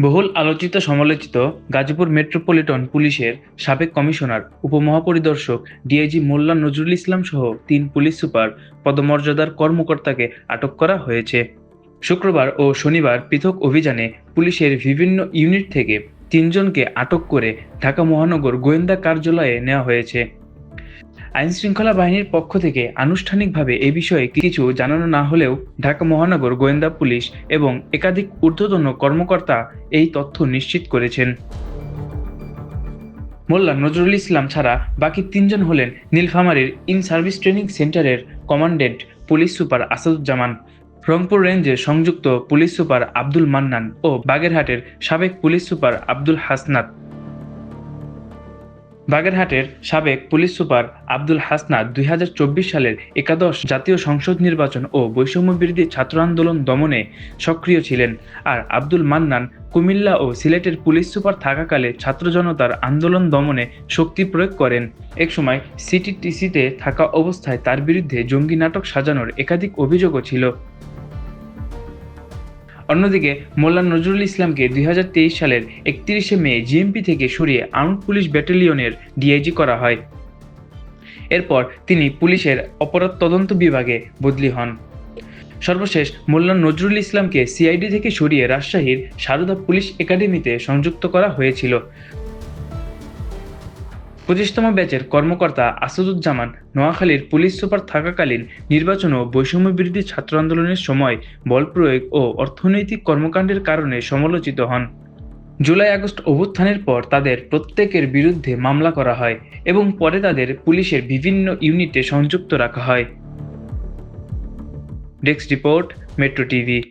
বহুল আলোচিত সমালোচিত গাজীপুর মেট্রোপলিটন পুলিশের সাবেক কমিশনার, উপমহাপরিদর্শক ডিআইজি মোল্লা নজরুল ইসলাম সহ তিন পুলিশ সুপার পদমর্যাদার কর্মকর্তাকে আটক করা হয়েছে। শুক্রবার ও শনিবার পৃথক অভিযানে পুলিশের বিভিন্ন ইউনিট থেকে তিনজনকে আটক করে ঢাকা মহানগর গোয়েন্দা কার্যালয়ে নেওয়া হয়েছে। আইন শৃঙ্খলা বাহিনীর পক্ষ থেকে আনুষ্ঠানিকভাবে এ বিষয়ে কিছু জানানো না হলেও ঢাকা মহানগর, গোয়েন্দা পুলিশ এবং একাধিক ঊর্ধ্বতন কর্মকর্তা এই তথ্য নিশ্চিত করেছেন। মোল্লা নজরুল ইসলাম ছাড়া বাকি তিনজন হলেন নীলফামারীর ইন সার্ভিস ট্রেনিং সেন্টারের commandant police super Asaduzzaman, Rangpur রেঞ্জের সংযুক্ত পুলিশ সুপার আব্দুল মান্নান ও বাগেরহাটের সাবেক পুলিশ সুপার আব্দুল হাসনাত। বাগেরহাটের সাবেক পুলিশ সুপার আব্দুল হাসনাত দুই সালের একাদশ জাতীয় সংসদ নির্বাচন ও বৈষম্য বিরোধী ছাত্র আন্দোলন দমনে সক্রিয় ছিলেন। আর আব্দুল মান্নান কুমিল্লা ও সিলেটের পুলিশ সুপার থাকাকালে ছাত্র জনতার আন্দোলন দমনে শক্তি প্রয়োগ করেন। একসময় সিটিটিসিতে থাকা অবস্থায় তার বিরুদ্ধে জঙ্গি নাটক সাজানোর একাধিক অভিযোগও ছিল। অন্যদিকে মোল্লা নজরুল ইসলামকে দুই হাজার তেইশ সালের একত্রিশে মে জিএমপি থেকে সরিয়ে আর্মড পুলিশ ব্যাটালিয়নের ডিআইজি করা হয়। এরপর তিনি পুলিশের অপরাধ তদন্ত বিভাগে বদলি হন। সর্বশেষ মোল্লা নজরুল ইসলামকে সিআইডি থেকে সরিয়ে রাজশাহীর সারদা পুলিশ একাডেমিতে সংযুক্ত করা হয়েছিল। পঁচিশতম ব্যাচের কর্মকর্তা আসাদুজ্জামান নোয়াখালীর পুলিশ সুপার থাকাকালীন নির্বাচন ও বৈষম্য বিরোধী ছাত্র আন্দোলনের সময় বল প্রয়োগ ও অর্থনৈতিক কর্মকাণ্ডের কারণে সমালোচিত হন। জুলাই আগস্ট অভ্যুত্থানের পর তাদের প্রত্যেকের বিরুদ্ধে মামলা করা হয় এবং পরে তাদের পুলিশের বিভিন্ন ইউনিটে সংযুক্ত রাখা হয়। Desk report, metro TV.